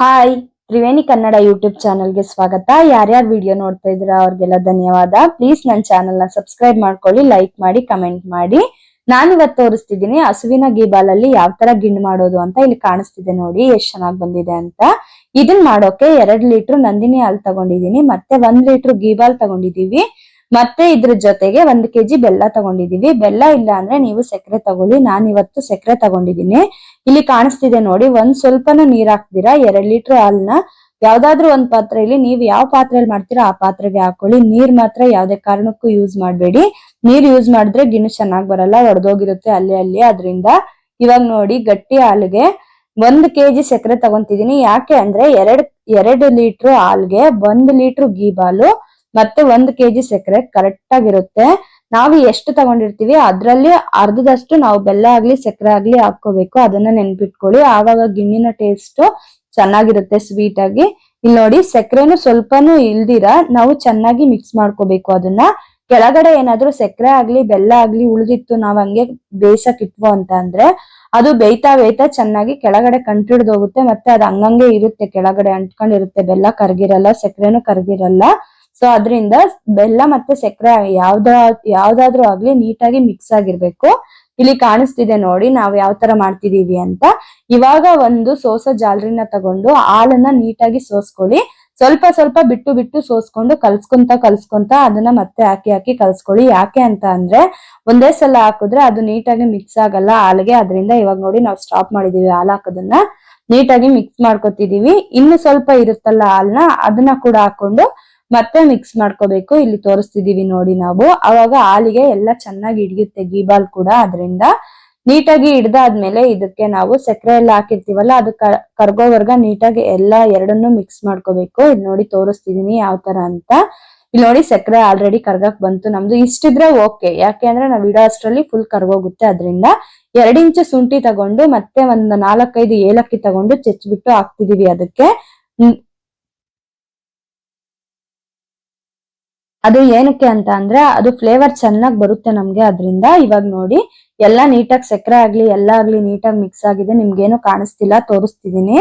Hi Triveni Kannada YouTube ಚಾನಲ್ಗೆ ಸ್ವಾಗತ. ಯಾರ್ಯಾರು ವಿಡಿಯೋ ನೋಡ್ತಾ ಇದ್ದೀರಾ, ಅವ್ರಿಗೆಲ್ಲ ಧನ್ಯವಾದ. ಪ್ಲೀಸ್ ನನ್ನ ಚಾನಲ್ನ ಸಬ್ಸ್ಕ್ರೈಬ್ ಮಾಡ್ಕೊಳ್ಳಿ ಲೈಕ್ ಮಾಡಿ ಕಮೆಂಟ್ ಮಾಡಿ. ನಾನು ಇವತ್ತು ತೋರಿಸ್ತಿದ್ದೀನಿ, ಹಸುವಿನ ಗೀಬಾಲಲ್ಲಿ ಯಾವ ತರ ಗಿಂಡ್ ಮಾಡೋದು ಅಂತ ಇಲ್ಲಿ ಕಾಣಿಸ್ತಿದೆ ನೋಡಿ, ಎಷ್ಟ್ ಚೆನ್ನಾಗಿ ಬಂದಿದೆ ಅಂತ. ಇದನ್ ಮಾಡೋಕೆ ಎರಡ್ ಲೀಟರ್ ನಂದಿನಿ ಹಾಲು ತಗೊಂಡಿದೀನಿ ಮತ್ತೆ ಒಂದ್ ಲೀಟರ್ ಗೀಬಾಲ್ ತಗೊಂಡಿದೀವಿ ಮತ್ತೆ ಇದ್ರ ಜೊತೆಗೆ ಒಂದ್ ಕೆಜಿ ಬೆಲ್ಲ ತಗೊಂಡಿದೀವಿ. ಬೆಲ್ಲ ಇಲ್ಲ ಅಂದ್ರೆ ನೀವು ಸಕ್ಕರೆ ತಗೊಳ್ಳಿ. ನಾನ್ ಇವತ್ತು ಸಕ್ಕರೆ ತಗೊಂಡಿದೀನಿ. ಇಲ್ಲಿ ಕಾಣಿಸ್ತಿದೆ ನೋಡಿ, ಒಂದ್ ಸ್ವಲ್ಪನೂ ನೀರ್ ಹಾಕ್ತೀರಾ? ಎರಡ್ ಲೀಟರ್ ಹಾಲ್ನ ಯಾವ್ದಾದ್ರು ಒಂದ್ ಪಾತ್ರೆಯಲ್ಲಿ ನೀವು ಯಾವ ಪಾತ್ರೆಯಲ್ಲಿ ಮಾಡ್ತೀರಾ ಆ ಪಾತ್ರೆಗೆ ಹಾಕೊಳ್ಳಿ. ನೀರ್ ಮಾತ್ರ ಯಾವ್ದೇ ಕಾರಣಕ್ಕೂ ಯೂಸ್ ಮಾಡಬೇಡಿ. ನೀರ್ ಯೂಸ್ ಮಾಡಿದ್ರೆ ಗಿಣ್ಣು ಚೆನ್ನಾಗ್ ಬರಲ್ಲ, ಒಡೆದೋಗಿರುತ್ತೆ ಅಲ್ಲಿ ಅಲ್ಲಿ. ಅದ್ರಿಂದ ಇವಾಗ ನೋಡಿ, ಗಟ್ಟಿ ಹಾಲಿಗೆ ಒಂದ್ ಕೆಜಿ ಸಕ್ಕರೆ ತಗೊಂತಿದೀನಿ. ಯಾಕೆ ಅಂದ್ರೆ ಎರಡ್, ಎರಡು ಲೀಟರ್ ಹಾಲ್ಗೆ ಒಂದ್ ಲೀಟರ್ ಗೀಬಾಲು ಮತ್ತೆ ಒಂದ್ ಕೆಜಿ ಸಕ್ಕರೆ ಕರೆಕ್ಟ್ ಆಗಿರುತ್ತೆ ನಾವು ಎಷ್ಟು ತಗೊಂಡಿರ್ತೀವಿ ಅದ್ರಲ್ಲಿ ಅರ್ಧದಷ್ಟು ನಾವು ಬೆಲ್ಲ ಆಗ್ಲಿ, ಸಕ್ಕರೆ ಆಗ್ಲಿ ಹಾಕೋಬೇಕು ಅದನ್ನ ನೆನ್ಪಿಟ್ಕೊಳ್ಳಿ. ಆವಾಗ ಗಿಣ್ಣಿನ ಟೇಸ್ಟ್ ಚೆನ್ನಾಗಿರುತ್ತೆ ಸ್ವೀಟ್ ಆಗಿ. ಇಲ್ಲಿ ನೋಡಿ, ಸಕ್ಕರೆನು ಸ್ವಲ್ಪನೂ ಇಲ್ದಿರ ನಾವು ಚೆನ್ನಾಗಿ ಮಿಕ್ಸ್ ಮಾಡ್ಕೋಬೇಕು ಅದನ್ನ. ಕೆಳಗಡೆ ಏನಾದ್ರೂ ಸಕ್ಕರೆ ಆಗ್ಲಿ, ಬೆಲ್ಲ ಆಗ್ಲಿ ಉಳಿದಿತ್ತು, ನಾವ್ ಹಂಗೆ ಬೇಯಿಸಕ್ ಇಟ್ವು ಅಂತ ಅಂದ್ರೆ, ಅದು ಬೇಯ್ತಾ ಬೇಯ್ತಾ ಚೆನ್ನಾಗಿ ಕೆಳಗಡೆ ಕಂಟಿಡ್ದೋಗುತ್ತೆ ಮತ್ತೆ ಅದು ಹಂಗಂಗೆ ಇರುತ್ತೆ ಕೆಳಗಡೆ ಅಂಟ್ಕೊಂಡಿರುತ್ತೆ. ಬೆಲ್ಲ ಕರ್ಗಿರಲ್ಲ, ಸಕ್ಕರೆನು ಕರ್ಗಿರಲ್ಲ. ಸೊ ಅದರಿಂದ ಬೆಲ್ಲ ಮತ್ತೆ ಸಕ್ಕರೆ ಯಾವ್ದ, ಯಾವ್ದಾದ್ರು ಆಗ್ಲಿ ನೀಟಾಗಿ ಮಿಕ್ಸ್ ಆಗಿರ್ಬೇಕು. ಇಲ್ಲಿ ಕಾಣಿಸ್ತಿದೆ ನೋಡಿ ನಾವು ಯಾವ ತರ ಮಾಡ್ತಿದೀವಿ ಅಂತ. ಇವಾಗ ಒಂದು ಸೋಸ ಜಾಲರಿನ ತಗೊಂಡು ಹಾಲನ್ನ ನೀಟಾಗಿ ಸೋಸ್ಕೊಳ್ಳಿ. ಸ್ವಲ್ಪ ಸ್ವಲ್ಪ ಬಿಟ್ಟು ಬಿಟ್ಟು ಸೋಸ್ಕೊಂಡು ಕಲ್ಸ್ಕೊಂತ ಕಲ್ಸ್ಕೊಂತ ಅದನ್ನ ಮತ್ತೆ ಹಾಕಿ ಹಾಕಿ ಕಲ್ಸ್ಕೊಳ್ಳಿ. ಯಾಕೆ ಅಂತ ಅಂದ್ರೆ ಒಂದೇ ಸಲ ಹಾಕಿದ್ರೆ ಅದು ನೀಟಾಗಿ ಮಿಕ್ಸ್ ಆಗಲ್ಲ. ಹಾಲಿಗೆ ಅದರಿಂದ ಇವಾಗ ನೋಡಿ ನಾವು ಸ್ಟಾಪ್ ಮಾಡಿದೀವಿ ಹಾಲು ಹಾಕೋದನ್ನ. ನೀಟಾಗಿ ಮಿಕ್ಸ್ ಮಾಡ್ಕೊತಿದೀವಿ. ಇನ್ನು ಸ್ವಲ್ಪ ಇರುತ್ತಲ್ಲ ಹಾಲ್ನ ಅದನ್ನ ಕೂಡ ಹಾಕೊಂಡು ಮತ್ತೆ ಮಿಕ್ಸ್ ಮಾಡ್ಕೋಬೇಕು. ಇಲ್ಲಿ ತೋರಿಸ್ತಿದೀವಿ ನೋಡಿ ನಾವು. ಅವಾಗ ಹಾಲಿಗೆ ಎಲ್ಲ ಚೆನ್ನಾಗಿ ಹಿಡಿಯುತ್ತೆ. ಗೀಬಾಲ್ ಕೂಡ ಅದರಿಂದ. ನೀಟಾಗಿ ಹಿಡ್ದಾದ್ಮೇಲೆ ಇದಕ್ಕೆ ನಾವು ಸಕ್ಕರೆ ಎಲ್ಲ ಹಾಕಿರ್ತೀವಲ್ಲ, ಅದು ಕರ್ಗೋವರ್ಗ ನೀಟಾಗಿ ಎಲ್ಲ ಎರಡನ್ನೂ ಮಿಕ್ಸ್ ಮಾಡ್ಕೋಬೇಕು. ಇದು ನೋಡಿ ತೋರಿಸ್ತಿದೀನಿ ಯಾವ ತರ ಅಂತ. ಇಲ್ಲಿ ನೋಡಿ ಸಕ್ಕರೆ ಆಲ್ರೆಡಿ ಕರ್ಗಕ್ ಬಂತು. ನಮ್ದು ಇಷ್ಟಿದ್ರೆ ಓಕೆ ಯಾಕೆ ಅಂದ್ರೆ ನಾವ್ ಇಡೋ ಅಷ್ಟರಲ್ಲಿ ಫುಲ್ ಕರ್ಗೋಗುತ್ತೆ ಅದರಿಂದ. ಎರಡ್ ಇಂಚು ಶುಂಠಿ ತಗೊಂಡು ಮತ್ತೆ ಒಂದ್ ನಾಲ್ಕೈದು ಏಲಕ್ಕಿ ತಗೊಂಡು ಚೆಚ್ಬಿಟ್ಟು ಹಾಕ್ತಿದೀವಿ ಅದಕ್ಕೆ. ಅದು ಏನಕ್ಕೆ ಅಂತ ಅಂದ್ರೆ ಅದು ಫ್ಲೇವರ್ ಚೆನ್ನಾಗಿ ಬರುತ್ತೆ ನಮ್ಗೆ ಅದರಿಂದ. ಇವಾಗ ನೋಡಿ, ಎಲ್ಲಾ ನೀಟಾಗಿ ಸಕ್ಕರೆ ಆಗ್ಲಿ, ಎಲ್ಲ ಆಗ್ಲಿ ನೀಟಾಗಿ ಮಿಕ್ಸ್ ಆಗಿದೆ, ನಿಮ್ಗೇನು ಕಾಣಿಸ್ತಿಲ್ಲ, ತೋರಿಸ್ತಿದೀನಿ.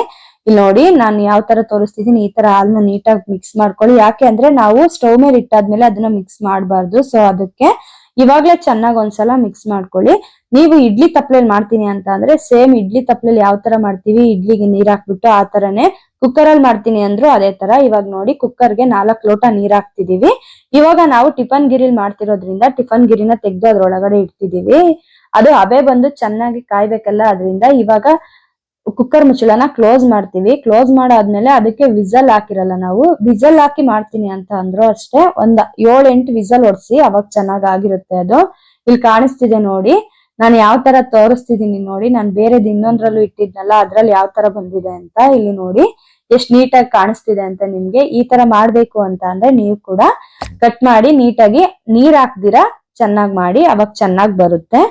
ಇಲ್ಲಿ ನೋಡಿ, ನಾನು ಯಾವ ತರ ತೋರಿಸ್ತಿದೀನಿ, ಈ ತರ ಹಾಲ್ನ ನೀಟಾಗಿ ಮಿಕ್ಸ್ ಮಾಡ್ಕೊಳ್ಳಿ. ಯಾಕೆ ಅಂದ್ರೆ ನಾವು ಸ್ಟವ್ ಮೇಲೆ ಇಟ್ಟಾದ್ಮೇಲೆ ಅದನ್ನ ಮಿಕ್ಸ್ ಮಾಡಬಾರ್ದು. ಸೊ ಅದಕ್ಕೆ ಇವಾಗ್ಲೇ ಚೆನ್ನಾಗಿ ಒಂದ್ಸಲ ಮಿಕ್ಸ್ ಮಾಡ್ಕೊಳ್ಳಿ. ನೀವು ಇಡ್ಲಿ ತಪ್ಲೆಲ್ ಮಾಡ್ತೀನಿ ಅಂತ ಅಂದ್ರೆ ಸೇಮ್ ಇಡ್ಲಿ ತಪ್ಲೆಲಿ ಯಾವ ತರ ಮಾಡ್ತೀವಿ, ಇಡ್ಲಿಗೆ ನೀರ್ ಹಾಕ್ಬಿಟ್ಟು ಆ ತರನೇ ಕುಕ್ಕರ್ ಅಲ್ಲಿ ಮಾಡ್ತೀನಿ ಅಂದ್ರು ಅದೇ ತರ. ಇವಾಗ ನೋಡಿ ಕುಕ್ಕರ್ಗೆ ನಾಲ್ಕು ಲೋಟ ನೀರ್ ಹಾಕ್ತಿದೀವಿ. ಇವಾಗ ನಾವು ಟಿಫನ್ ಗಿರಿಲ್ ಮಾಡ್ತಿರೋದ್ರಿಂದ ಟಿಫನ್ ಗಿರಿನ ತೆಗ್ದು ಅದ್ರೊಳಗಡೆ ಇಡ್ತಿದೀವಿ. ಅದು ಹಬೆ ಬಂದು ಚೆನ್ನಾಗಿ ಕಾಯ್ಬೇಕಲ್ಲ, ಅದರಿಂದ ಇವಾಗ ಕುಕ್ಕರ್ ಮುಚ್ಚಳನ ಕ್ಲೋಸ್ ಮಾಡ್ತೀವಿ. ಕ್ಲೋಸ್ ಮಾಡಾದ್ಮೇಲೆ ಅದಕ್ಕೆ ವಿಸಲ್ ಹಾಕಿರಲ್ಲ ನಾವು. ವಿಸಲ್ ಹಾಕಿ ಮಾಡ್ತೀನಿ ಅಂತ ಅಂದ್ರು ಅಷ್ಟೇ ಒಂದ್ ಏಳೆಂಟು ವಿಸಲ್ ಹೊಡ್ಸಿ ಅವಾಗ ಚೆನ್ನಾಗ್ ಆಗಿರುತ್ತೆ ಅದು. ಇಲ್ಲಿ ಕಾಣಿಸ್ತಿದೆ ನೋಡಿ. ನಾನು ಯಾವ ತರ ತೋರಿಸ್ತಿದೀನಿ ನೋಡಿ. ನಾನು ಬೇರೆದ್ ಇನ್ನೊಂದ್ರಲ್ಲೂ ಇಟ್ಟಿದ್ನಲ್ಲ, ಅದ್ರಲ್ಲಿ ಯಾವ ತರ ಬಂದಿದೆ ಅಂತ ಇಲ್ಲಿ ನೋಡಿ. ಎಷ್ಟ್ ನೀಟಾಗಿ ಕಾಣಿಸ್ತಿದೆ ಅಂತ ನಿಮ್ಗೆ. ಈ ತರ ಮಾಡ್ಬೇಕು ಅಂತ ಅಂದ್ರೆ ನೀವು ಕೂಡ ಕಟ್ ಮಾಡಿ ನೀಟಾಗಿ ನೀರ್ ಹಾಕ್ದಿರಾ, ಚೆನ್ನಾಗ್ ಮಾಡಿ. ಅವಾಗ ಚೆನ್ನಾಗ್ ಬರುತ್ತೆ.